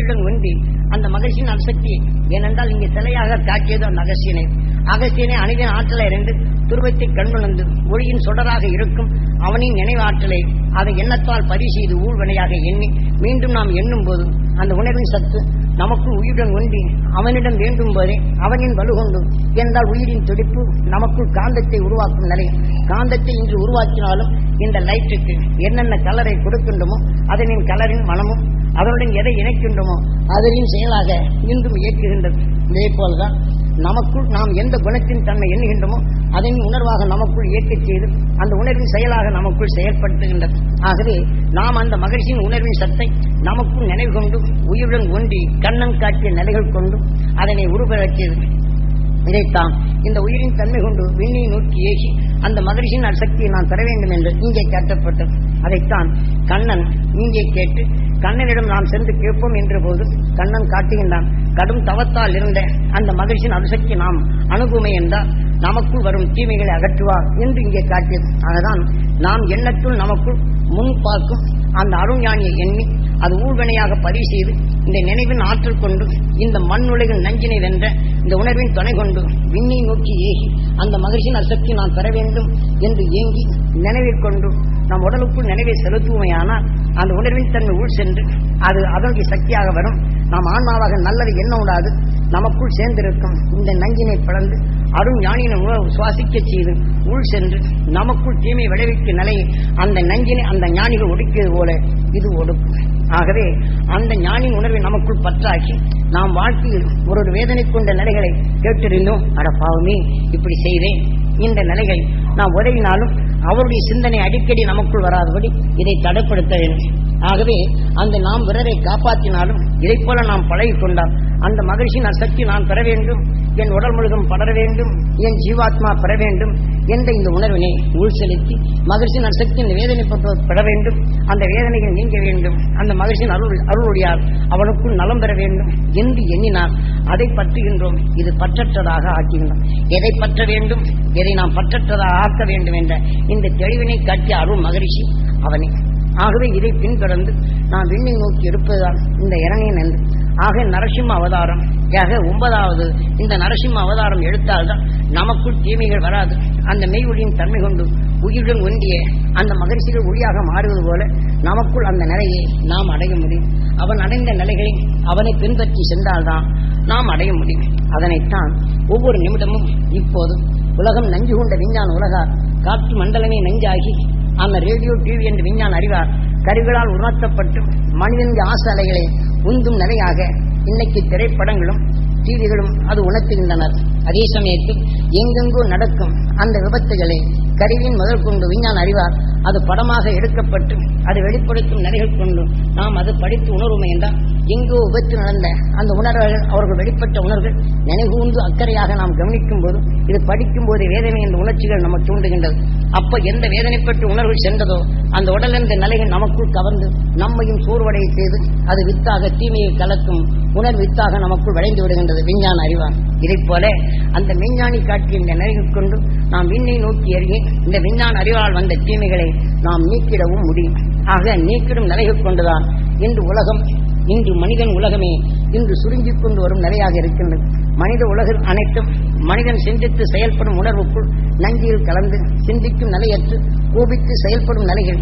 உயிருடன் ஒன்றி அந்த மகிழ்ச்சியின் அசக்தி ஏனென்றால் இங்கே சிலையாக காட்டியது அந்த அகசியனை அகசியனை அணிவின் ஆற்றலை அறிந்து துருவத்தை கண்கொண்டு ஒளியின் சொடராக இருக்கும் அவனின் நினைவாற்றலை அதை எண்ணத்தால் பதிவு செய்து ஊழ்வனையாக எண்ணி மீண்டும் நாம் எண்ணும் போது அந்த உணர்வின் சத்து நமக்குள் உயிருடன் ஒன்றி அவனிடம் வேண்டும் போதே அவனின் வலுகொண்டும் என்றால் உயிரின் துடிப்பு நமக்குள் காந்தத்தை உருவாக்கும் நிலை. காந்தத்தை இன்று உருவாக்கினாலும் இந்த லைட்டுக்கு என்னென்ன கலரை கொடுக்கின்றமோ அதனின் கலரின் மனமும் அதனுடன் எதை இணைக்கின்றமோ அதனின் செயலாக இன்றும் இயக்குகின்றது. இதே போல்தான் நமக்குள் நாம் எந்த குணத்தின் தன்மை எண்ணுகின்றோமோ அதன் உணர்வாக நமக்குள் இயக்கச் செய்து அந்த உணர்வின் செயலாக நமக்குள் செயல்படுத்துகின்றது. ஆகவே நாம் அந்த மகிழ்ச்சியின் உணர்வின் சத்தை நமக்குள் நினைவு கொண்டும் உயிருடன் ஒன்றி கண்ணம் காட்டிய நிலைகள் கொண்டும் அதனை உருவாக்கியது. இதைத்தான் இந்த உயிரின் தன்மை கொண்டு விண்ணை நோக்கி ஏகி அந்த மகிழ்ச்சியின் அசக்தியை நான் பெற வேண்டும் என்று இங்கே கேட்டப்பட்டது அதைத்தான் கண்ணன் இங்கே கேட்டு கண்ணனிடம் நாம் சென்று கேட்போம் என்ற போது கண்ணன் காட்டுகின்றான் கடும் தவத்தால் இருந்த அந்த மகிழ்ச்சியின் அணுசக்தி நாம் அணுகுமை என்றால் நமக்குள் வரும் தீமைகளை அகற்றுவார் என்று இங்கே காட்டியது. அதுதான் நாம் எண்ணத்துள் நமக்குள் முன் பார்க்கும் அந்த அருஞானியை எண்ணி அது ஊழ்வினையாக பதிவு செய்து இந்த நினைவின் ஆற்றல் கொண்டு இந்த மண்ணுலகின் நஞ்சினை வென்ற இந்த உணர்வின் துணை கொண்டு விண்ணை நோக்கி ஏகி அந்த மகிழ்ச்சியின் அசக்தி நான் பெற வேண்டும் என்று ஏங்கி நினைவில் கொண்டு நம் உடலுக்குள் நினைவை செலுத்துவோமையானால் அந்த உணர்வின் தன்மை உள் சென்று அது அதனுடைய சக்தியாக வரும். நாம் ஆன்மாவாக நல்லது என்ன உண்டாது? நமக்குள் சேர்ந்திருக்கும் இந்த நஞ்சினை பிளந்து அருண் ஞானியினை உணவு சுவாசிக்க செய்து உள் சென்று நமக்குள் தீமை விளைவிக்கும் நிலையை அந்த நஞ்சினை அந்த ஞானிகள் ஒடுக்கியது போல இது ஒடுக்கும். ஆகவே அந்த ஞானின் உணர்வை நமக்குள் பற்றாக்கி நாம் வாழ்க்கையில் ஒரு ஒரு வேதனை கொண்ட நிலைகளை கேட்டிருந்தோம். அட பாவமே இப்படி செய்தேன் இந்த நிலைகள் நாம் உதவினாலும் அவருடைய சிந்தனை அடிக்கடி நமக்குள் வராதபடி இதை தடைப்படுத்த வேண்டும். ஆகவே அந்த நாம் விரரை காப்பாற்றினாலும் இதை போல நாம் பழகி கொண்டால் அந்த மகிழ்ச்சியின் அசக்தி நான் பெற வேண்டும். என் உடல் முழுதும் படர வேண்டும் என் ஜீவாத்மா பெற வேண்டும் என்ற இந்த உணர்வினை உள் செலுத்தி மகிழ்ச்சியின் அசக்தி இந்த வேதனை பெற வேண்டும். அந்த வேதனைகள் நீங்க வேண்டும். அந்த மகிழ்ச்சியின் அருள் அருளுடையால் அவனுக்குள் நலம் பெற வேண்டும் என்று எண்ணினால் அதை பற்றுகின்றோம். இது பற்றற்றதாக ஆக்குகின்றோம் எதை பற்ற வேண்டும்? எதை நாம் பற்றற்றதாக ஆக்க வேண்டும் என்ற இந்த தெளிவினை காட்டிய அருள் மகிழ்ச்சி அவனே. ஆகவே இதை பின்தொடர்ந்து நாம் விண்ணை நோக்கி இருப்பதுதான் இந்த இரணியன் என்று ஆக நரசிம்ம அவதாரம். ஆக ஒன்பதாவது இந்த நரசிம்ம அவதாரம் எடுத்தால்தான் நமக்குள் தீமைகள் வராது. அந்த மெய் ஒளியின் தன்மை கொண்டு உயிருடன் ஒன்றிய அந்த மகிழ்ச்சிகள் ஒளியாக மாறுவது போல நமக்குள் அந்த நிலையை நாம் அடைய முடியும். அவன் அடைந்த நிலைகளை அவனை பின்பற்றி சென்றால்தான் நாம் அடைய முடியும். அதனைத்தான் ஒவ்வொரு நிமிடமும் இப்போது உலகம் நஞ்சு கொண்ட விஞ்ஞான உலகார் காற்று மண்டலமே நஞ்சாகி அந்த ரேடியோ டிவி என்று விஞ்ஞான அறிவார் கருவிகளால் உணர்த்தப்பட்டு மனிதனுடைய ஆசை அலைகளை உந்தும் நிலையாக இன்னைக்கு திரைப்படங்களும் டிவிகளும் அது உணர்த்துகின்றனர். அதே சமயத்தில் எங்கெங்கோ நடக்கும் அந்த விபத்துகளை கருவியின் முதல் கொண்டு விஞ்ஞான அறிவார் அது படமாக எடுக்கப்பட்டு அது வெளிப்படுத்தும் நிலைகள் கொண்டு நாம் அது படித்து உணர்வுமை என்றால் எங்கோ விபத்து நடந்த அந்த உணர்வுகள் அவர்கள் வெளிப்பட்ட உணர்வுகள் நினைகூர்ந்து அக்கறையாக நாம் கவனிக்கும் போது இது படிக்கும் போது வேதனை என்ற உணர்ச்சிகள் நம்ம தூண்டுகின்றது. அப்ப எந்த வேதனைப்பட்ட உணர்வு சென்றதோ அந்த உடல் என்ற நிலைகள் நமக்குள் கவர்ந்து நம்மையும் சோர்வடைய செய்து அது வித்தாக தீமையை கலக்கும் உணர்வித்தாக நமக்குள் விளைந்து விடுகின்றது. விஞ்ஞான அறிவான் இதைப் போல அந்த விஞ்ஞானி காட்டிய இந்த நிலைகள் கொண்டு நாம் விண்ணை நோக்கி எறிய இந்த விஞ்ஞான அறிவால் வந்த தீமைகளை நாம் நீக்கிடவும் முடியும். ஆக நீக்கிடும் நிலைகள் கொண்டுதான் இன்று உலகம் இன்று மனிதன் உலகமே இன்று சுருங்கிக் கொண்டு வரும் நிலையாக இருக்கின்றது. மனித உலகில் அனைத்தும் மனிதன் சிந்தித்து செயல்படும் உணர்வுக்குள் நஞ்சியில் கலந்து சிந்திக்கும் நிலையற்று கோபித்து செயல்படும் நிலைகள்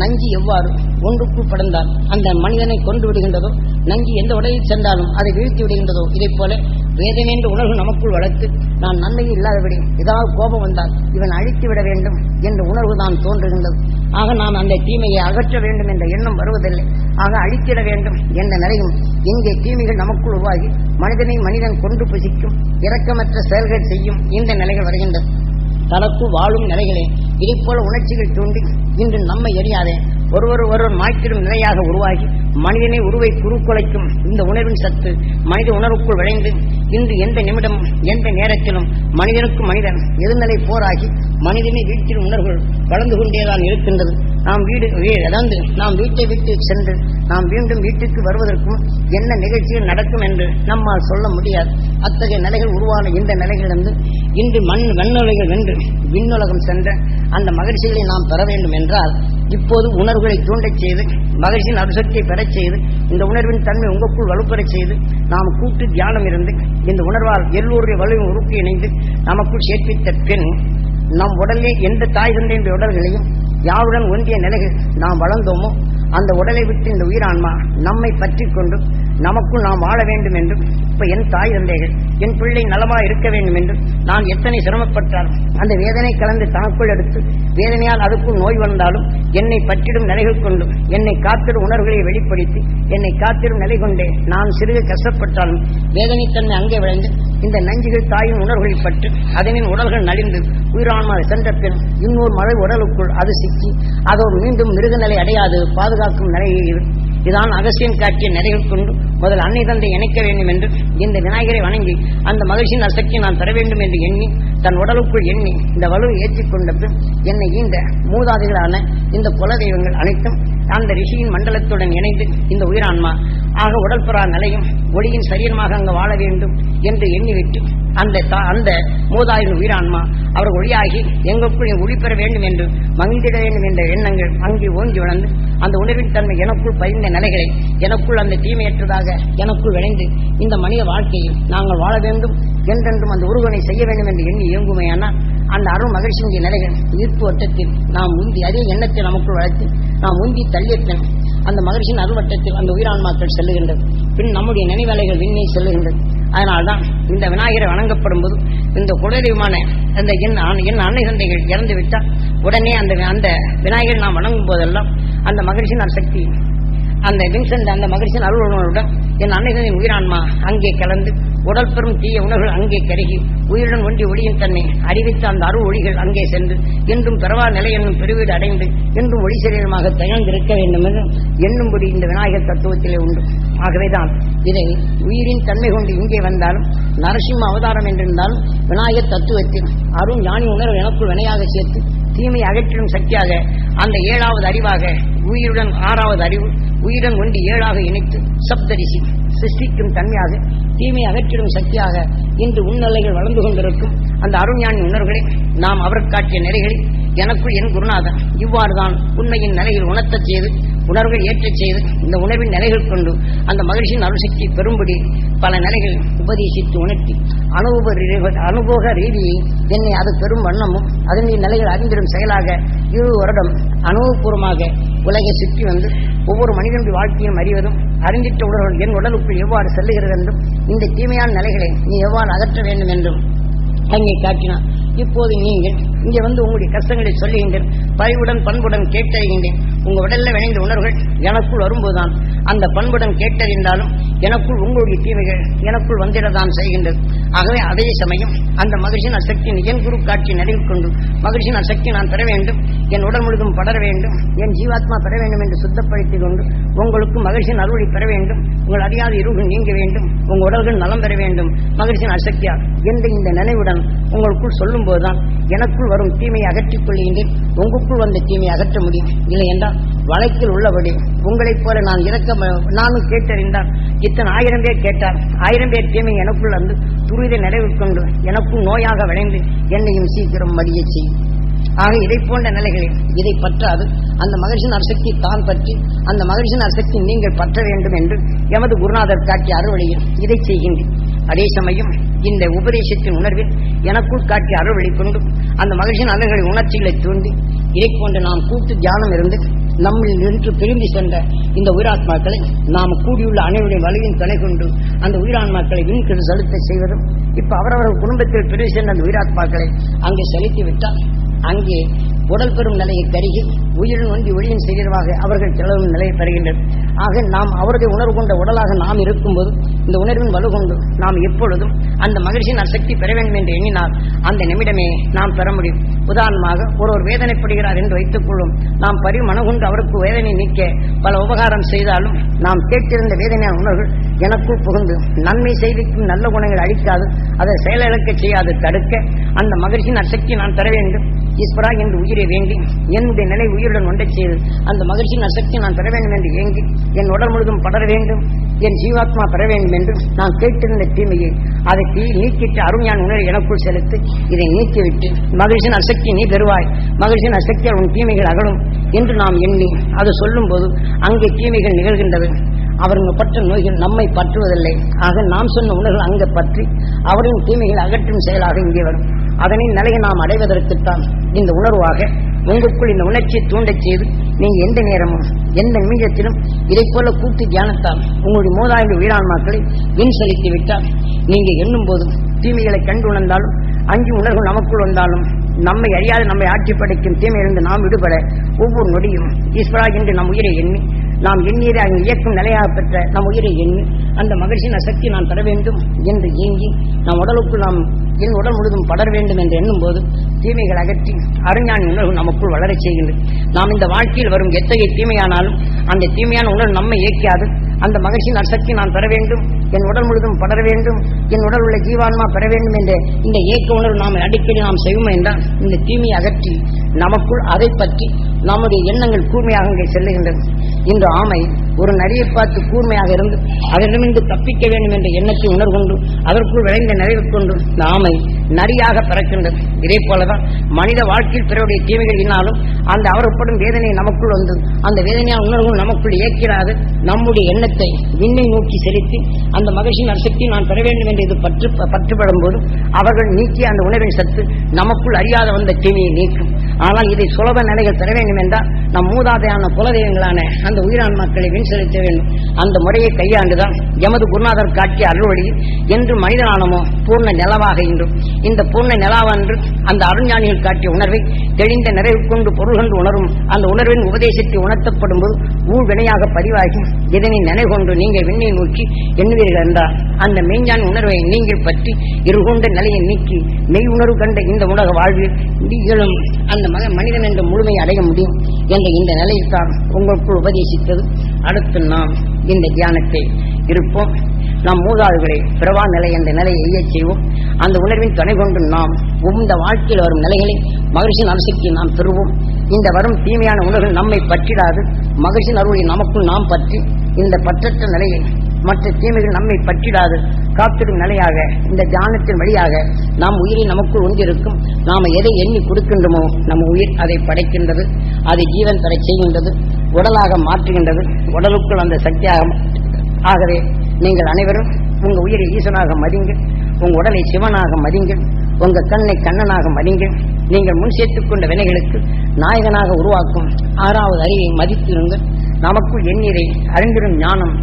நஞ்சி எவ்வாறு ஒன்றுக்குள் படர்ந்தால் அந்த மனிதனை கொண்டு விடுகின்றதோ நஞ்சி எந்த உடலில் சென்றாலும் அதை வீழ்த்தி விடுகின்றதோ இதைப் போல வேதனை என்ற உணர்வு நமக்குள் வளர்த்து நான் நன்மையை இல்லாதபடி ஏதாவது கோபம் வந்தால் இவன் அழித்து விட வேண்டும் என்ற உணர்வு தான் தோன்றுகின்றது. ஆக நாம் அந்த தீமையை அகற்ற வேண்டும் என்ற எண்ணம் வருவதில்லை. ஆக அழித்திட வேண்டும் என்ற நிலையும் இங்கே தீமைகள் நமக்குள் உருவாகி மனிதனை மனிதன் கொண்டு புசிக்கும் இரக்கமற்ற செயல்கள் செய்யும் இந்த நிலைகள் வருகின்றது தனக்கு வாழும் நிலைகளே இதைப்போல உணர்ச்சிகள் தூண்டி இன்று நம்மை எரியாதே. ஒருவர் ஒருவர் மாய்க்கிடும் நிலையாக உருவாகி மனிதனை உருவை குறுக்குலைக்கும் இந்த உணர்வின் சத்து மனித உணர்வுக்குள் விளைந்து இன்று எந்த நிமிடம் எந்த நேரத்திலும் மனிதனுக்கு மனிதன் எதிர்நிலை போராகி மனிதனை வீழ்ச்சியின் உணர்வுகள் வளர்ந்து கொண்டேதான் இருக்கின்றது. நாம் வீடு வீ- அதாவது நாம் வீட்டை விட்டு சென்று நாம் மீண்டும் வீட்டுக்கு வருவதற்கும் என்ன நிகழ்ச்சிகள் நடக்கும் என்று நம்மால் சொல்ல முடியாது. அத்தகைய நிலைகள் உருவான இந்த நிலைகளிலிருந்து இன்று மண் மண்ணுலைகள் வென்று விண்ணுலகம் சென்ற அந்த மகிழ்ச்சிகளை நாம் பெற வேண்டும் என்றால் இப்போது உணர்வுகளை தூண்டச் செய்து மகிழ்ச்சியின் அபிசக்தியை பெறச் செய்து இந்த உணர்வின் தன்மை உங்களுக்குள் வலுப்பெறச் செய்து நாம் கூட்டு தியானம் இருந்து இந்த உணர்வால் எல்லோருடைய வலுவும் உறுப்பு இணைந்து நமக்குள் சேர்ப்பித்த பின் நம் உடலே எந்த தாய் தந்தையின் உடல்களையும் யாருடன் ஒன்றிய நிலைகள் நாம் வளர்ந்தோமோ அந்த உடலை விட்டு இந்த உயிரான்மா நம்மை பற்றி கொண்டு நமக்குள் நாம் வாழ வேண்டும் என்றும் இப்ப என் தாய் தந்தைகள் என் பிள்ளை நலமா இருக்க வேண்டும் என்றும் நான் எத்தனை சிரமப்பட்டாலும் அந்த வேதனை கலந்து தனக்குள் எடுத்து வேதனையால் அதுக்குள் நோய் வந்தாலும் என்னை பற்றிடும் நிலைகள் கொண்டு என்னை காத்திடும் உணர்வுகளை வெளிப்படுத்தி என்னை காத்திடும் நிலை கொண்டே நான் சிறிது கஷ்டப்பட்டாலும் வேதனைத்தன்மை அங்கே விளைந்து இந்த நஞ்சுகள் தாயின் உணர்வுகளில் பட்டு அதனின் உடல்கள் நலிந்து உயிரான்மா சென்ற பின் இன்னொரு மழை உடலுக்குள் அது சிக்கி அதோடு மீண்டும் மிருகநிலை அடையாது பாதுகாக்கும் நிலையில் இதான் அகசியம் காட்டிய நிலைகள் கொண்டு முதல் அன்னை தந்தை இணைக்க வேண்டும் என்று இந்த விநாயகரை வணங்கி அந்த மகிழ்ச்சியின் அசக்தி நான் தர வேண்டும் என்று எண்ணி தன் உடலுக்குள் எண்ணி இந்த வலுவை ஏற்றிக்கொண்ட பின் என்னை ஈந்த மூதாதைகளான இந்த குல தெய்வங்கள் அனைத்தும் அந்த ரிஷியின் மண்டலத்துடன் இணைந்து இந்த உயிரான்மா ஆக உடல்புறா நிலையும் ஒளியின் சரீரமாக அங்கு வாழ வேண்டும் என்று எண்ணிவிட்டு அந்த அந்த மூதாயின் உயிரான்மா அவர் ஒளியாகி எங்களுக்குள் ஒளி பெற வேண்டும் என்று மகிழ்ந்திட வேண்டும் என்ற எண்ணங்கள் அங்கே ஓங்கி வளர்ந்து அந்த உணர்வின் தன்மை எனக்குள் பதிந்த நிலைகளை எனக்குள் அந்த தீமையற்றதாக எனக்குள் விளைந்து இந்த மனித வாழ்க்கையில் நாங்கள் வாழ வேண்டும் என்றென்றும் அந்த உருவனை செய்ய வேண்டும் என்று எண்ணி இயங்குமையானால் அந்த அருள் மகிழ்ச்சியின் நிலைகள் ஈர்ப்பு வட்டத்தில் நாம் முந்தி அதே எண்ணத்தை நமக்குள் வளர்த்து நாம் முந்தி தள்ளியத்தன் அந்த மகிழ்ச்சியின் அருவட்டத்தில் அந்த உயிரான்மாக்கள் செல்லுகின்றது பின் நம்முடைய நினைவலைகள் விண்ணை செல்லுகின்றது அதனால்தான் இந்த விநாயகரை வணங்கப்படும் போது இந்த குலதெய்வமான அந்த என் என் அன்னை தந்தைகள் இறந்து விட்டால் உடனே அந்த அந்த விநாயகரை நாம் வணங்கும் போதெல்லாம் அந்த மகிழ்ச்சியின் சக்தி அந்த வின்சென்ட் அந்த மகிழ்ச்சியின் அருளுடன் என் அன்னை அன்னைகளின் உயிரான்மா அங்கே கலந்து உடல் பெறும் தீய உணர்வுகள் அங்கே கருகி உயிருடன் ஒன்றி ஒளியின் தன்னை அறிவித்த அந்த அருள் ஒளிகள் அங்கே சென்று என்றும் பெறவா நிலை என்னும் பெருவீடு அடைந்து என்றும் ஒளி சரீரமாக திகழ்ந்திருக்க வேண்டும் என்று எண்ணும்படி இந்த விநாயகர் தத்துவத்திலே உண்டு. ஆகவேதான் இதை உயிரின் தன்மை கொண்டு இங்கே வந்தாலும் நரசிம்ம அவதாரம் என்றிருந்தாலும் விநாயகர் தத்துவத்தில் அருண் ஞானி உணர்வு எனக்குள் வினையாக சேர்த்து தீமை அகற்றிடும் சக்தியாக அந்த ஏழாவது அறிவாக உயிருடன் ஆறாவது அறிவு உயிருடன் ஒன்றி ஏழாக இணைத்து சப்தரிசி சிருஷ்டிக்கும் தன்மையாக தீமை அகற்றிடும் சக்தியாக இன்று உன்னலைகள் வளர்ந்து கொண்டிருக்கும் அந்த அருண்ஞானி உணர்வுகளை நாம் அவர் காட்டிய நிலைகளில் எனக்குள் என் குருநாதன் இவ்வாறுதான் உண்மையின் நிலையில் உணர்த்தச் செய்து உணர்வுகள் ஏற்றச் செய்து இந்த உணர்வின் நிலைகள் கொண்டு அந்த மகிழ்ச்சியின் அணுசக்தி பெறும்படி பல நிலைகள் உபதேசித்து உணர்த்தி. அனுபவ ரீ- அனுபவ ரீதியை என்னை அது பெரும் வண்ணமும் அதன் நிலைகள் அறிந்திடும் செயலாக இரு வருடம் அனுபவபூர்வமாக உலகை சுற்றி வந்து ஒவ்வொரு மனிதனுடைய வாழ்க்கையும் அறிவதும் அறிந்திட்ட உணர்வுகள் என் உடலுக்குள் எவ்வாறு செல்லுகிறது என்றும் இந்த தீமையான நிலைகளை நீ எவ்வாறு அகற்ற வேண்டும் என்றும் அங்கே காட்டினார் இப்போது நீங்கள் இங்கே வந்து உங்களுடைய கஷ்டங்களை சொல்லுகின்றேன் பரிவுடன் பண்புடன் கேட்டறிகின்றேன். உங்க உடல்ல விளைந்த உணர்வுகள் எனக்குள் வரும்போதுதான் அந்த பண்புடன் கேட்டறிந்தாலும் எனக்குள் உங்களுடைய தீமைகள் எனக்குள் வந்திடத்தான் செய்கின்றது. ஆகவே அதே சமயம் அந்த மகிழ்ச்சியின் அசக்தி என் குரு காட்சி நிறைவு கொண்டு மகிழ்ச்சியின் அசக்தி நான் பெற வேண்டும். என் உடல் முழுதும் படர வேண்டும். என் ஜீவாத்மா பெற வேண்டும் என்று சுத்தப்படுத்திக் கொண்டு உங்களுக்கு மகிழ்ச்சியின் அறுவடை பெற வேண்டும். உங்கள் அறியாத இருவுகள் நீங்க வேண்டும். உங்கள் உடல்கள் நலம் பெற வேண்டும். மகிழ்ச்சியின் அசக்தியா? என்ற இந்த நினைவுடன் உங்களுக்குள் சொல்லும் போதுதான் எனக்குள் வரும் தீமையை அகற்றிக் கொள்கின்றேன். உங்களுக்குள் வந்த தீமையை அகற்ற முடியும். இல்லை என்றால் வழக்கில் உள்ளபடி உங்களைப் போல நான் இறக்க நானும் கேட்டறிந்தான் இத்தனை ஆயிரம் பேர் கேட்டார். ஆயிரம் பேர் தீமை எனக்குள் வந்து துரித நிறைவு கொண்டு எனக்கும் நோயாக விளைந்து என்னையும் சீக்கிரம் மடிய செய்யும். ஆக இதை போன்ற நிலைகளில் இதை பற்றாது. அந்த மகிழ்ச்சியின் அரசக்தி தான் பற்றி அந்த மகிழ்ச்சியின் அரசக்தி நீங்கள் பற்ற வேண்டும் என்று எமது குருநாதர் காட்டிய அறுவழியில் இதை செய்கின்றேன். அதே சமயம் இந்த உபதேசத்தின் உணர்வில் எனக்குள் காட்டிய அறுவழி கொண்டு அந்த மகிழ்ச்சியின் அலைகளை உணர்ச்சிகளை தூண்டி இதை போன்ற நாம் கூட்டு தியானம் இருந்து நம்மில் நின்று திரும்பி சென்ற இந்த உயிராத்மாக்களை நாம் கூடியுள்ள அனைவருடைய வலுவின் துணை கொண்டு அந்த உயிரான்மாக்களை விண்கிற செலுத்த செய்வதும் இப்ப அவரவர் குடும்பத்தில் பிரிவு சென்ற அந்த உயிராத்மாக்களை அங்கே செலுத்தி விட்டால் அங்கே உடல் பெறும் நிலையை கருகி உயிரின் ஒன்றி ஒளியின் சரீரமாக அவர்கள் செலவும் நிலையை பெறுகின்றனர் ஆக நாம் அவருடைய உணர்வு கொண்ட உடலாக நாம் இருக்கும்போது இந்த உணர்வின் வலு கொண்டு நாம் எப்பொழுதும் அந்த மகிழ்ச்சியின் அசக்தி பெற வேண்டும் என்று எண்ணினால் அந்த நிமிடமே நாம் பெற முடியும். உதாரணமாக ஒருவர் வேதனைப்படுகிறார் என்று வைத்துக் கொள்ளும் நாம் பரி கொண்டு அவருக்கு வேதனை நீக்க பல உபகாரம் செய்தாலும் நாம் கேட்டிருந்த வேதனையான உணர்வுகள் எனக்கும் புகுந்து நன்மை செய்திக்கும் நல்ல குணங்கள் அழிக்காது அதை செயலிழக்க செய்யாது தடுக்க. அந்த மகிழ்ச்சியின் அசக்தி நான் தர வேண்டும். ஈஸ்வரா என்று உயிரை வேண்டி என்னுடைய நிலை உயிருடன் ஒன்றை செய்து அந்த மகிழ்ச்சியின் அசக்தி நான் பெற வேண்டும் என்று ஏங்கி என் உடல் முழுதும் படர வேண்டும். என் ஜீவாத்மா பெற வேண்டும் என்று நான் கேட்டிருந்த தீமையை அதை தீ நீக்கிட்டு அருமையான உணர்வு எனக்குள் செலுத்தி இதை நீக்கிவிட்டு மகிழ்ச்சியின் அசக்தி நீ பெறுவாய். மகிழ்ச்சியின் அசக்தியால் உன் தீமைகள் அகலும் என்று நாம் எண்ணி அது சொல்லும்போது அங்கே தீமைகள் நிகழ்கின்றது. அவர்கள் பற்ற நோய்கள் நம்மை பற்றுவதில்லை. ஆக நாம் சொன்ன உணர்கள் அங்கு பற்றி அவரின் தீமைகளை அகற்றும் செயலாக இங்கே வரும். அதனை நிலையை நாம் அடைவதற்குத்தான் இந்த உணர்வாக உங்களுக்குள் இந்த உணர்ச்சியை தூண்டச் செய்து நீங்க எந்த நேரமும் எந்த நிமிஷத்திலும் இதை போல கூட்டு தியானத்தால் உங்களுடைய மூதாயிரம் வீராண்மாக்களை வின் செலுத்தி விட்டால் நீங்க எண்ணும் போதும் தீமைகளை கண்டு உணர்ந்தாலும் அஞ்சு உணர்வு நமக்குள் வந்தாலும் நம்மை அறியாத நம்மை ஆட்சி படைக்கும் தீமையிலிருந்து நாம் விடுபட ஒவ்வொரு நொடியும் ஈஸ்வரா என்று நம் உயிரை எண்ணி நாம் எண்ணீரை அங்கு இயக்கும் நிலையாக பெற்ற நம் உயிரை எண்ணி அந்த மகிழ்ச்சியின் சக்தி நான் பெற வேண்டும் என்று ஏங்கி நம் உடலுக்குள் நாம் என் உடல் முழுதும் படர வேண்டும் என்று எண்ணும் போது தீமைகள் அகற்றி அருஞான உணர்வு நமக்குள் வளரச் செய்கின்றது. நாம் இந்த வாழ்க்கையில் வரும் எத்தகைய தீமையானாலும் அந்த தீமையான உணர்வு நம்மை இயக்காது. அந்த மகிழ்ச்சியின் அசக்தி நான் பெற வேண்டும். என் உடல் முழுதும் படர வேண்டும். என் உடல் உள்ள ஜீவான்மா பெற வேண்டும் என்ற இந்த இயக்க உணர்வு நாம் அடிக்கடி நாம் செய்வோம் என்றால் இந்த தீமையை அகற்றி நமக்குள் அதை பற்றி நம்முடைய எண்ணங்கள் கூர்மையாக அங்கே செல்லுகின்றது இந்த ஆமை ஒரு நரியை பார்த்து கூர்மையாக இருந்து அதனிடமிருந்து தப்பிக்க வேண்டும் என்ற எண்ணத்தை உணர்கொண்டு அதற்குள் விளைந்த நிறைவு கொண்டு இந்த ஆமை நரியாக பிறக்கின்றது. இதே போலதான் மனித வாழ்க்கையில் பிறருடைய தீமைகள் இன்னாலும் அந்த அவரப்படும் வேதனை நமக்குள் வந்து அந்த வேதனையான உணர்வு நமக்குள் இயக்கிறாது. நம்முடைய எண்ணத்தை விண்ணை நோக்கி செலுத்தி அந்த மகிழ்ச்சியின் சக்தி நான் பெற வேண்டும் என்று இது பற்று பற்றுப்படும் போது அவர்கள் நீக்கிய அந்த உணவின் சத்து நமக்குள் அறியாத வந்த தீமையை நீக்கும். ஆனால் இதை சுலப நிலைகள் தர வேண்டும் என்றால் நம் மூதாதையான குலதெய்வங்களான அந்த உயிரான்மாக்களை வின் செலுத்த வேண்டும். அந்த முறையை கையாண்டுதான் எமது குருநாதர் காட்டிய அருள்வழியில் என்று மனிதனானமோ பூர்ண நிலவாக இன்றும். இந்த பூர்ண நிலாவன்று அந்த அருஞானிகள் காட்டிய உணர்வை தெளிந்த நிறைவு கொண்டு பொருள் கொண்டு உணரும் அந்த உணர்வின் உபதேசத்தை உணர்த்தப்படும் போது ஊழ் வினையாக பதிவாகி இதனை நினைகொண்டு நீங்கள் விண்ணை நோக்கி எண்ணுவீர்கள் என்றால் அந்த மெய்ஞான உணர்வை நீங்கள் பற்றி இருகொண்ட நிலையை நீக்கி மெய் உணர்வு கண்ட இந்த உலக வாழ்வில் நீங்களும் அந்த மக மனிதன் என்ற முழுமையை அடைய முடியும் என்ற இந்த நிலையில்தான் உங்களுக்குள் உபதேசித்தது. அடுத்து நாம் இந்த தியானத்தை இருப்போம். நாம் மூதாதுகளை பிறவா நிலை என்ற நிலையை எய்ய செய்வோம். அந்த உணர்வின் துணை கொண்டு நாம் உந்த வாழ்க்கையில் வரும் நிலைகளை மகிழ்ச்சியின் அனுசக்தியை நாம் பெறுவோம் இந்த வரும் தீமையான உணர்வுகள் நம்மை பற்றிடாது. மகிழ்ச்சியின் அருளை நமக்குள் நாம் பற்றி இந்த பற்றற்ற நிலையை மற்ற தீமைகள் நம்மை பற்றிடாது. காத்திடும் நிலையாக இந்த தியானத்தின் வழியாக நாம் உயிரை நமக்குள் ஒன்றிருக்கும். நாம் எதை எண்ணி கொடுக்கின்றோமோ நம் உயிர் அதை படைக்கின்றது. அதை ஜீவன் தர செய்கின்றது உடலாக மாற்றுகின்றது உடலுக்குள் அந்த சக்தியாக ஆகவே நீங்கள் அனைவரும் உங்க உயிரை ஈசனாக மதிங்கள் உங்க உடலை சிவனாக மதிங்கள் உங்க கண்ணை கண்ணனாக மதிங்கள் நீங்கள் முன் சேர்த்துக் கொண்ட வினைகளுக்கு நாயகனாக உருவாக்கும் ஆறாவது அறிவை மதித்திருங்கள். நமக்குள் எண்ணீரை அறிந்திடும் ஞானம்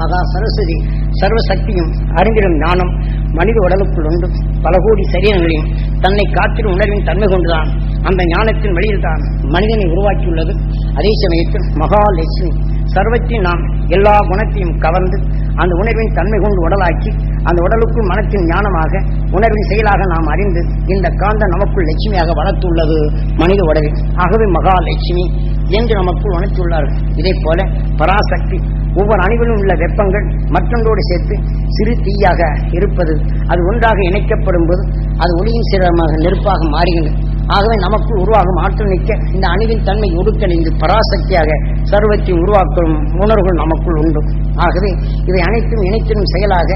மகா சரஸ்வதி சர்வசக்தியும் அறிந்திடும் ஞானம் மனித உடலுக்குள் உண்டு. பல கோடி சரீரங்களையும் தன்னை காத்திடும் உணர்வின் தன்மை கொண்டுதான் அந்த ஞானத்தின் வழியில்தான் மனிதனை உருவாக்கியுள்ளது. அதே சமயத்தில் மகாலட்சுமி சர்வத்தையும் நாம் எல்லா குணத்தையும் கவர்ந்து அந்த உணர்வின் தன்மை கொண்டு உடலாக்கி அந்த உடலுக்குள் மனத்தின் ஞானமாக உணர்வின் செயலாக நாம் அறிந்து இந்த காந்த நமக்குள் லட்சுமியாக வளர்த்துள்ளது மனித உடலில். ஆகவே மகாலட்சுமி என்று நமக்குள் உணர்த்துள்ளார்கள் இதே போல பராசக்தி ஒவ்வொரு அணுவிலும் உள்ள வெப்பங்கள் மற்றொன்றோடு சேர்த்து சிறு தீயாக இருப்பது அது ஒன்றாக இணைக்கப்படும் போது அது ஒளியின் சிறமாக நெருப்பாக மாறுகின்றது ஆகவே நமக்கு உருவாகும் ஆற்றல் நிற்க இந்த அணுவின் தன்மை ஒடுக்கணிந்து பராசக்தியாக சர்வத்தை உருவாக்கும் உணர்வுகள் நமக்குள் உண்டு. ஆகவே இவை அனைத்தும் இணைத்திடும் செயலாக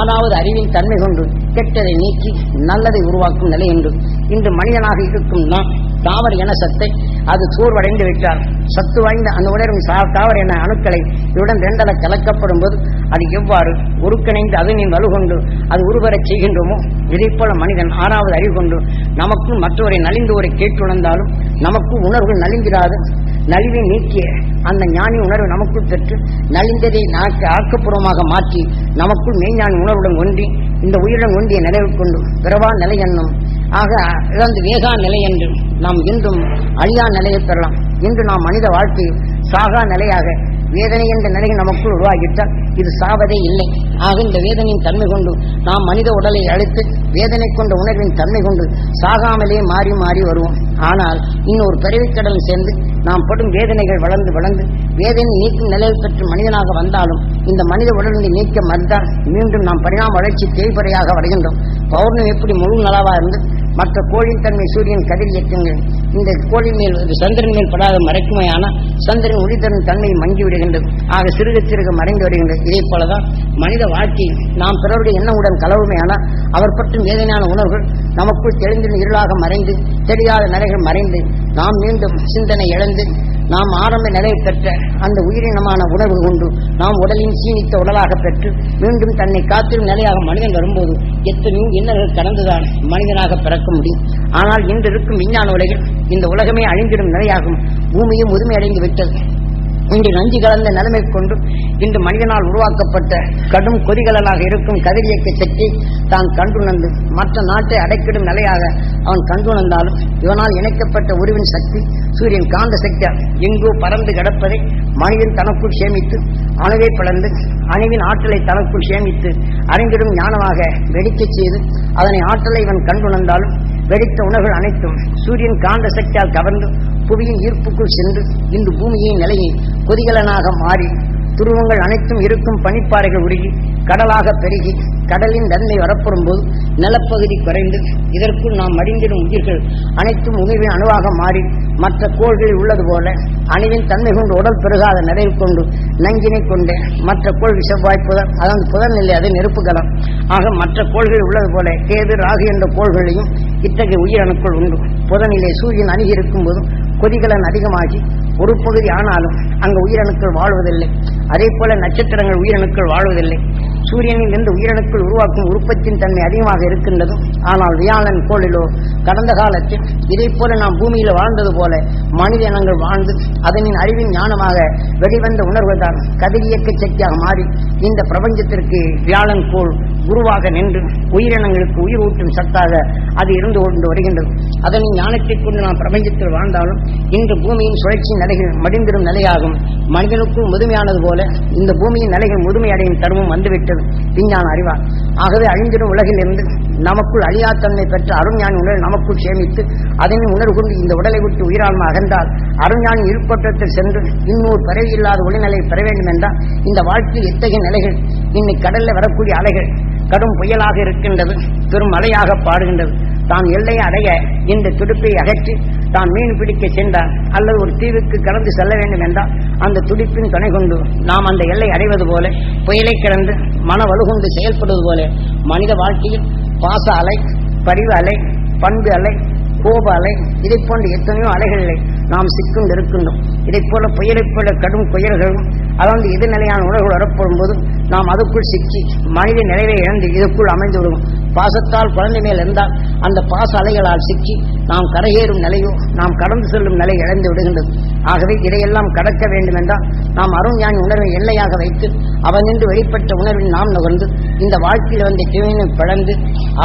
ஆறாவது அறிவின் தன்மை கொண்டு கெட்டதை நீக்கி நல்லதை உருவாக்கும் நிலை உண்டு. இன்று மனிதனாக இருக்கும் நாம் தாவர என சத்தை அது சோர்வடைந்து விட்டார். சத்து வாய்ந்த அந்த உணர்வின் சா- தாவர என அணுக்களை இவருடன் ரெண்டல கலக்கப்படும் போது அது எவ்வாறு ஒருங்கிணைந்து அதனின் வலுகொண்டு அது உருவரச் செய்கின்றோமோ? இதைப் போல மனிதன் ஆறாவது அறிவு கொண்டு நமக்கும் மற்றவரை நலிந்தோரை கேட்டுணர்ந்தாலும் நமக்கும் உணர்வு நலிந்திராது. நலிவை நீக்கிய அந்த ஞானி உணர்வு நமக்குள் பெற்று நலிந்ததை நாக்கு ஆக்கப்பூர்வமாக மாற்றி நமக்குள் மெய்ஞானி உணர்வுடன் ஒன்றி இந்த உயிருடன் ஒன்றிய நினைவு கொண்டு பிறவா நிலை என்னும் ஆக இழந்து வேகா நிலை என்று நாம் இன்றும் அழியா நிலையை பெறலாம். இன்று நாம் மனித வாழ்க்கை சாகா நிலையாக வேதனை என்ற நிலை நமக்குள் உருவாகிவிட்டால் இது சாவதே இல்லை. ஆக இந்த வேதனையின் தன்மை கொண்டு நாம் மனித உடலை அழித்து வேதனை கொண்ட உணர்வின் தன்மை கொண்டு சாகாமலே மாறி மாறி வருவோம். ஆனால் இன்னொரு பிறவிக்கடல் சேர்ந்து நாம் படும் வேதனைகள் வளர்ந்து வளர்ந்து வேதனை நீக்கும் நிலையை பெற்று மனிதனாக வந்தாலும் இந்த மனித உடலினை நீக்க மறுத்தால் மீண்டும் நாம் பரிணாம வளர்ச்சி தேய்பறையாக வருகின்றோம். பௌர்ணமி எப்படி முழு நலவா இருந்து மற்ற கோளின் தன்மை சூரியன் கதிர் இயக்கங்கள் இந்த கோளின் மேல் சந்திரன் மேல் படாத மறைக்குமையானால் சந்திரன் ஒளிதரும் தன்மை மங்கி விடுகின்றது. ஆக சிறுக சிறுக மறைந்து வருகின்றது. இதே போலதான் மனித வாழ்க்கை நாம் பிறருடைய எண்ணமுடன் கலவுமையானால் அவர் பற்றும் வேதனையான உணர்வுகள் நமக்குள் தெளிந்து இருளாக மறைந்து தெரியாத நிலைகள் மறைந்து நாம் மீண்டும் சிந்தனை இழந்து நாம் ஆரம்ப நிலையை பெற்ற அந்த உயிரினமான உணவு கொண்டு நாம் உடலின் சீனித்த உடலாக பெற்று மீண்டும் தன்னை காத்திரும் நிலையாக மனிதன் வரும்போது எத்தனையோ இன்னல்கள் கடந்துதான் மனிதனாக பிறக்க முடியும். ஆனால் இன்று இருக்கும் விஞ்ஞான உலகில் இந்த உலகமே அழிந்திடும் நிலையாகும். பூமியும் முதுமையடைந்து விட்டது இன்று நஞ்சு கலந்த நிலைமை கொண்டு இன்று மனிதனால் உருவாக்கப்பட்ட கடும் கொதிகலனாக இருக்கும் கதிரியக்க சக்தி தான் கண்டுணர்ந்து மற்ற நாட்டை அடைக்கிடும் நிலையாக அவன் கண்டுணர்ந்தாலும் இவனால் இணைக்கப்பட்ட உருவின் சக்தி சூரியன் காந்த சக்தி எங்கோ பறந்து கிடப்பதை மனிதன் தனக்குள் சேமித்து அணுவை பிளந்து அணுவின் ஆற்றலை தனக்குள் சேமித்து அறிந்திடும் ஞானமாக வெடிக்கச் செய்து அதனை ஆற்றலை இவன் கண்டுணர்ந்தாலும் வெடித்த உணவுகள் அனைத்தும் சூரியன் காந்த சக்தியால் கவர்ந்து புவியின் ஈர்ப்புக்குள் சென்று இன்று பூமியின் நிலையை கொதிகலனாக மாறி துருவங்கள் அனைத்தும் இருக்கும் பனிப்பாறைகள் உருகி கடலாக பெருகி கடலின் தன்மை வரப்படும் போது நிலப்பகுதி குறைந்து இதற்குள் நாம் மடிந்திடும் உயிர்கள் அனைத்தும் உணவின் அணுவாக மாறி மற்ற கோள்களில் உள்ளது போல அணுவின் தன்மை கொண்டு உடல் பெருகாத நிறைவு கொண்டு நங்கினை கொண்டு மற்ற கோள்கள் செவ்வாய் புதன் அதாவது புதன் நிலை அதை நெருப்புகலம் ஆக மற்ற கோள்களில் உள்ளது போல கேது ராகு என்ற கோள்களையும் இத்தகைய உயிரணுக்கள் உண்டு. புதனிலே சூரியன் அணுகி இருக்கும் போதும் கொதிகலன் அதிகமாகி ஒரு பகுதி ஆனாலும் அங்கு உயிரணுக்கள் வாழ்வதில்லை. அதே போல நட்சத்திரங்கள் உயிரணுக்கள் வாழ்வதில்லை. சூரியனில் இருந்து உயிரணுக்கள் உருவாக்கும் உற்பத்தியின் தன்மை அதிகமாக இருக்கின்றதும் ஆனால் வியாழன் கோளிலோ கடந்த காலத்தில் இதை போல நாம் பூமியில் வாழ்ந்தது போல மனித இனங்கள் வாழ்ந்து அதனின் அறிவின் ஞானமாக வெளிவந்த உணர்வுதான் கதிரியக்க சக்தியாக மாறி இந்த பிரபஞ்சத்திற்கு வியாழன் கோள் குருவாக நின்று உயிரினங்களுக்கு உயிர் ஊட்டும் சத்தாக அது இருந்து கொண்டு வருகின்றது. அதனை ஞானத்தை கொண்டு நாம் பிரபஞ்சத்தில் வாழ்ந்தாலும் இன்று பூமியின் சுழற்சி நிலைகள் மடிந்திடும் நிலையாகும். மனிதனுக்கும் முதுமையானது போல இந்த பூமியின் நிலைகள் முதுமையடையும் தருமம் வந்துவிட்டது. விஞ்ஞான அறிவார் ஆகவே அழிந்திடும் உலகில் இருந்து நமக்குள் அழியாத்தன்மை பெற்ற அருண்ஞானி உடல் நமக்குள் சேமித்து அதனை உணர்கொண்டு இந்த உடலை விட்டு உயிரான்மை அகன்றால் அருஞானி இருப்பற்றத்தில் சென்று இன்னொரு பறவை இல்லாத ஒளிநிலை பெற வேண்டும் என்றால் இந்த வாழ்க்கையில் எத்தகைய நிலைகள்? இன்னைக்கு கடல்ல வரக்கூடிய அலைகள் கடும் புயலாக இருக்கின்றது பெரும் மழையாக பாடுகின்றது. தான் எல்லையை அடைய இந்த துடுப்பை அகற்றி தான் மீன் பிடிக்க சென்றார் அல்லது ஒரு தீவுக்கு கடந்து செல்ல வேண்டும் என்றால் அந்த துடிப்பின் துணை கொண்டு நாம் அந்த எல்லை அடைவது போல புயலை கிடந்து மன வலுகொண்டு செயல்படுவது போல மனித வாழ்க்கையில் பாச அலை பரிவு அலை பண்பு அலை கோப அலை இதை போன்ற எத்தனையோ அலைகளில் நாம் சிக்கும் இருக்கின்றோம் இதை போல புயலைப் போல கடும் புயல்களும் அதாவது எதிர்நிலையான உணர்வுகள் வரப்படும் போது நாம் அதுக்குள் சிக்கி மனித நிறைவை இழந்து இதற்குள் அமைந்து விடுவோம். பாசத்தால் குழந்தை மேல் இருந்தால் அந்த பாச அலைகளால் சிக்கி நாம் கரையேறும் நிலையோ நாம் கடந்து செல்லும் நிலை இழந்து விடுகின்றது. ஆகவே இதையெல்லாம் கடக்க வேண்டும் என்றால் நாம் அருஞானி உணர்வை எல்லையாக வைத்து அவனின்று வெளிப்பட்ட உணர்வில் நாம் நுகர்ந்து இந்த வாழ்க்கையில் வந்த கிழமை பிளந்து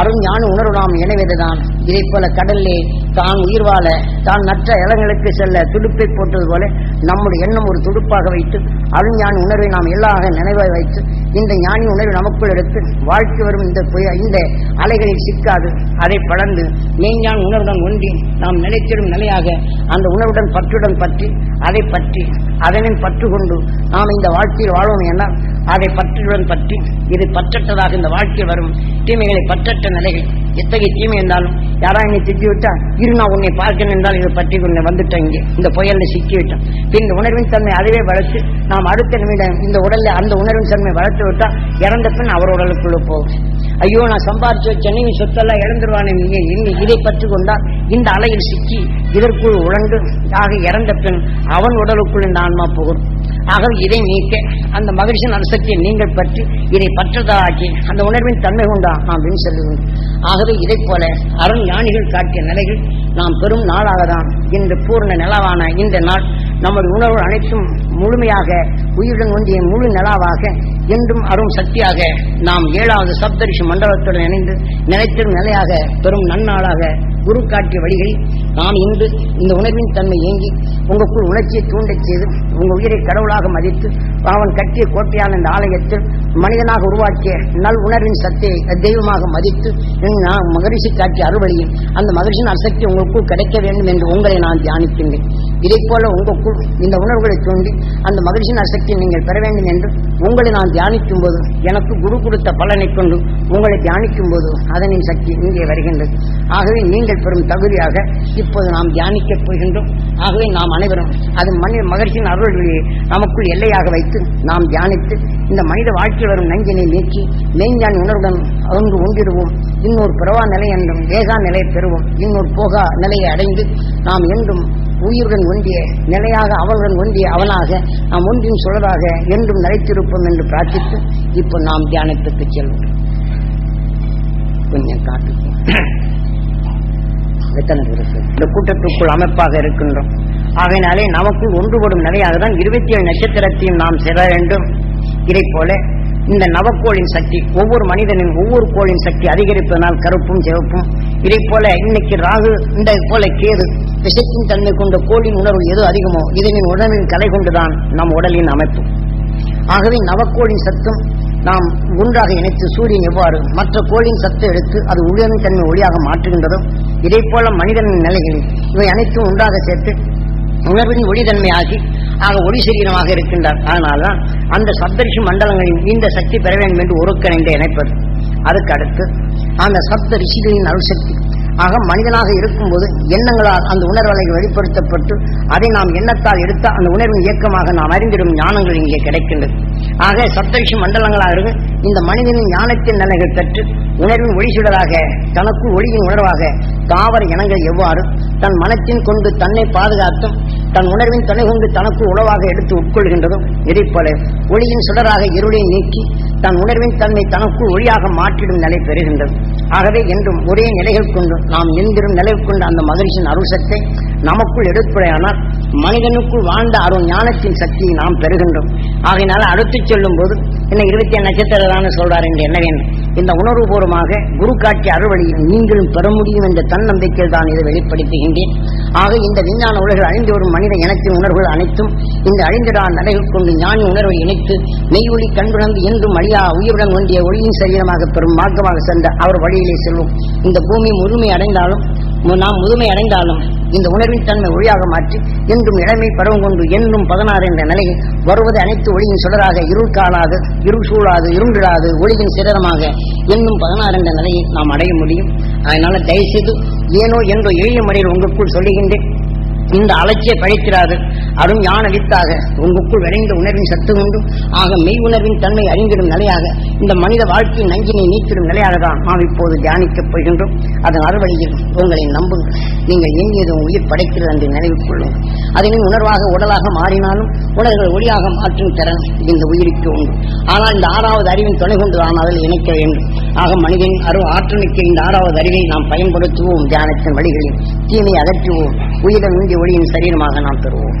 அருஞான உணர்வு நாம் இணைவதுதான். இதை போல கடல்லே தான் உயிர் வாழ தான் நற்ற இடங்களுக்கு செல்ல துடுப்பை போட்டது போல நம்முடைய எண்ணம் ஒரு துடுப்பாக வைத்து அருஞானி உணர்வை நாம் எல்லாக நினைவாய் வைத்து இந்த ஞானி உணர்வு நமக்குள் எடுத்து வாழ்க்கை வரும் இந்த புய- இந்த அலைகளில் சிக்காது. அதை படர்ந்து மெய்ஞான் உணர்வுடன் ஒன்றி நாம் நிலைத்திடும் நிலையாக அந்த உணர்வுடன் பற்றுடன் பற்றி அதை பற்றி அதனின் பற்று கொண்டு நாம் இந்த வாழ்க்கையில் வாழ்வோம் என அதை பற்றுடன் பற்றி இது பற்றற்றதாக இந்த வாழ்க்கையில் வரும் தீமைகளை பற்றற்ற நிலைகள். எத்தகைய தீமை இருந்தாலும் யாரா என்னை திட்டி விட்டா இரு நான் உன்னை பார்க்கணும் என்றால் இதை பற்றி கொண்டு வந்துட்டேன் இங்கே. இந்த புயல்ல சிக்கி விட்டோம் பின் இந்த உணர்வின் தன்மை அதுவே வளர்த்து நாம் அடுத்த நிமிடம் இந்த உடல்ல அந்த உணர்வின் தன்மை வளர்த்து விட்டா இறந்த பின் அவர் உடலுக்குள்ள போகும். ஐயோ நான் சம்பாரிச்சு வச்சேனே நீ சொத்தெல்லாம் இழந்துருவானே நீ இதை பற்றி கொண்டால் இந்த அலையில் சிக்கி இதற்குள் உழண்டு ஆக இறந்த பின் அவன் உடலுக்குள் இந்த ஆன்மா போகும் ஆக இதை நீக்க அந்த மகிழ்ச்சியின் அனுசக்தியை நீங்கள் பற்றி இதை பற்றதாக்கி அந்த உணர்வின் தன்மை கொண்டா அப்படின்னு வின் ஆகவே இதை போல அருண் ஞானிகள் காட்டிய நிலைகள் நாம் பெரும் நாளாக தான் இந்த பூர்ண நிலவான இந்த நாள் நமது உணர்வு அனைத்தும் முழுமையாக உயிருடன் ஒன்றிய முழு நிலாவாக என்றும் அரும் சக்தியாக நாம் ஏழாவது சப்தரிஷி மண்டலத்துடன் இணைந்து நிலைத்திடும் நிலையாக பெரும் நன்னாளாக குரு காட்டிய வழிகளில் நாம் இன்று இந்த உணர்வின் தன்மை ஏங்கி உங்களுக்குள் உணர்ச்சியை தூண்டச் செய்து உங்கள் உயிரை கடவுளாக மதித்து அவன் கட்டிய கோட்டையான இந்த ஆலயத்தில் மனிதனாக உருவாக்கிய நல் உணர்வின் சத்தையை தெய்வமாக மதித்து நான் மகரிஷி காட்டிய அறுவழியில் அந்த மகரிஷின் அசக்தி உங்களுக்குள் கிடைக்க வேண்டும் என்று உங்களை நான் தியானிக்கின்றேன். இதை போல உங்களுக்குள் இந்த உணர்வுகளை தூண்டி அந்த மகிழ்ச்சியின் அசக்தியை நீங்கள் பெற வேண்டும் என்று உங்களை நான் தியானிக்கும் போது எனக்கு குரு கொடுத்த பலனை கொண்டு உங்களை தியானிக்கும் போது அதனின் சக்தி இங்கே வருகின்றது. ஆகவே நீங்கள் பெறும் தகுதியாக இப்போது நாம் தியானிக்கப் போகின்றோம். ஆகவே நாம் அனைவரும் அது மனித மகிழ்ச்சியின் அருள்வழியை நமக்குள் எல்லையாக வைத்து நாம் தியானித்து இந்த மனித வாழ்க்கையில் வரும் நஞ்சினை நீக்கி மெய்ஞான் உணர்வுடன் ஒன்று ஒன்றிடுவோம். இன்னொரு பிறவா நிலை என்றும் வேகா நிலையை பெறுவோம். இன்னொரு போகா நிலையை அடைந்து நாம் என்றும் உயிருடன் ஒன்றிய நிலையாக அவளுடன் ஒன்றிய அவனாக நாம் ஒன்றின் சுழலாக என்றும் நிலைத்திருப்போம் என்று பிரார்த்தித்து இப்போ நாம் தியானத்துக்கு செல்வோம். கொஞ்சம் காட்டு இந்த கூட்டத்துக்குள் அமைப்பாக இருக்கின்றோம். ஆகையினாலே நமக்குள் ஒன்றுபடும் நிலையாக தான் இருபத்தி ஏழு நட்சத்திரத்தையும் நாம் செல்ல வேண்டும். இதை போல இந்த நவக்கோளின் சக்தி ஒவ்வொரு மனிதனின் ஒவ்வொரு கோளின் சக்தி அதிகரிப்பதனால் கருப்பும் சிவப்பும் இதை போல இன்னைக்கு ராகு இந்த போல கேது விஷத்தின் தன்மை கொண்ட கோளின் உணர்வு எது அதிகமோ இதனின் உடலின் கலை கொண்டுதான் நம் உடலின் அமைப்பு. ஆகவே நவக்கோளின் சத்தும் நாம் ஒன்றாக இணைத்து சூரியன் எவ்வாறு மற்ற கோளின் சத்தை எடுத்து அது உயர்ந்த தன்மை ஒளியாக மாற்றுகின்றதோ இதே போல மனிதனின் நிலைகளில் இவை அனைத்தும் ஒன்றாக சேர்த்து உணர்வின் ஒளிதன்மையாகி ஆக ஒளி சரீரமாக இருக்கின்றார். அதனால்தான் அந்த சப்தரிஷி மண்டலங்களின் இந்த சக்தி பெற வேண்டும் என்று ஒருங்கிணைந்து இணைப்பது. அதுக்கு அடுத்து அந்த சப்த ரிஷிகளின் அணுசக்தி ஆக மனிதனாக இருக்கும்போது எண்ணங்களால் அந்த உணர்வலைகள் வெளிப்படுத்தப்பட்டு அதை நாம் எண்ணத்தால் எடுத்த அந்த உணர்வின் இயக்கமாக நாம் அறிந்திடும் ஞானங்கள் இங்கே கிடைக்கின்றது. ஆக சப்தரிஷி மண்டலங்களாக இருக்கு இந்த மனிதனின் ஞானத்தின் நிலைகள் பெற்று உணர்வின் ஒளிசுடராக தனக்குள் ஒளியின் உணர்வாக தாவர இனங்கள் எவ்வாறு தன் மனத்தின் கொண்டு தன்னை பாதுகாத்தும் தன் உணர்வின் துணை கொண்டு தனக்கு உளவாக எடுத்து உட்கொள்கின்றதும் இதைப் போல ஒளியின் சுடராக இருளை நீக்கி தன் உணர்வின் தன்மை தனக்கு ஒளியாக மாற்றிடும் நிலை பெறுகின்றது. ஆகவே என்றும் ஒரே நிலைகள் கொண்டு நாம் எந்திரும் நிலை கொண்ட அந்த மகிழ்ச்சியின் அருள் சக்தி நமக்குள் எடுப்படையானால் மனிதனுக்குள் வாழ்ந்த அருள் ஞானத்தின் சக்தியை நாம் பெறுகின்றோம். ஆகையினால அடுத்து சொல்லும் போது என்ன இருபத்தி ஏழு நட்சத்திரம் சொல்றார் என்று என்ன வேண்டும் இந்த உணர்வுபூர்வமாக குரு காட்சி அறுவழியில் நீங்களும் பெற முடியும் என்ற தன்னம்பிக்கையில் தான் இதை வெளிப்படுத்துகின்றேன். ஆக இந்த விஞ்ஞான உலகில் அழிந்து வரும் மனித இனத்தின் உணர்வுகள் அனைத்தும் இந்த அழிந்திடா நடைகள் கொண்டு ஞானி உணர்வை இணைத்து மெய் ஒளி கண்டுணர்ந்து என்றும் அழியா உயிருடன் ஒன்றிய ஒளியின் சரீரமாக பெறும் மார்க்கமாக சென்ற அவர் வழியிலே செல்வோம். இந்த பூமி முழுமை அடைந்தாலும் நாம் முதுமை அடைந்தாலும் இந்த உணர்வின் தன்மை ஒளியாக மாற்றி என்றும் இளமை பருவம் கொண்டு என்றும் பதினாறு என்ற நிலையில் வருவது அனைத்து ஒளியின் சுடராக இருள் காணாது இருள் சூழாது இருண்டிடாது ஒளியின் சிதறமாக என்னும் பதினாறு என்ற நிலையை நாம் அடைய முடியும். அதனால தயவுசெய்து ஏனோ என்றோ எளிய முறையில் உங்களுக்குள் சொல்லுகின்றேன் இந்த அலட்சிய பழித்திராது அரும் ஞான வித்தாக உங்களுக்குள் விளைந்த உணர்வின் சத்து கொண்டும் ஆக மெய் உணர்வின் தன்மை அறிந்திடும் நிலையாக இந்த மனித வாழ்க்கையின் நஞ்சினை நீக்கிடும் நிலையாக தான் நாம் இப்போது தியானிக்கப் போகின்றோம். அதன் அறுவழியில் உங்களை நம்புங்கள். நீங்கள் எண்ணியதும் உயிர் படைக்கிறது என்று நினைவு கொள்ளுங்கள். அதனின் உணர்வாக உடலாக மாறினாலும் உடல்கள் ஒளியாக மாற்றும் திறன் இந்த உயிருக்கு உண்டு. ஆனால் இந்த ஆறாவது அறிவின் துணை கொண்டு தான் அதில் இணைக்க வேண்டும். ஆக மனிதன் அரு ஆற்றலுக்கு இந்த ஆறாவது அறிவை நாம் பயன்படுத்துவோம் தியானத்தின் வழிகளில். தீமை அகற்றுவோம். உயிரின் உந்தி ஒளியின் சரீரமாக நாம் பெறுவோம்.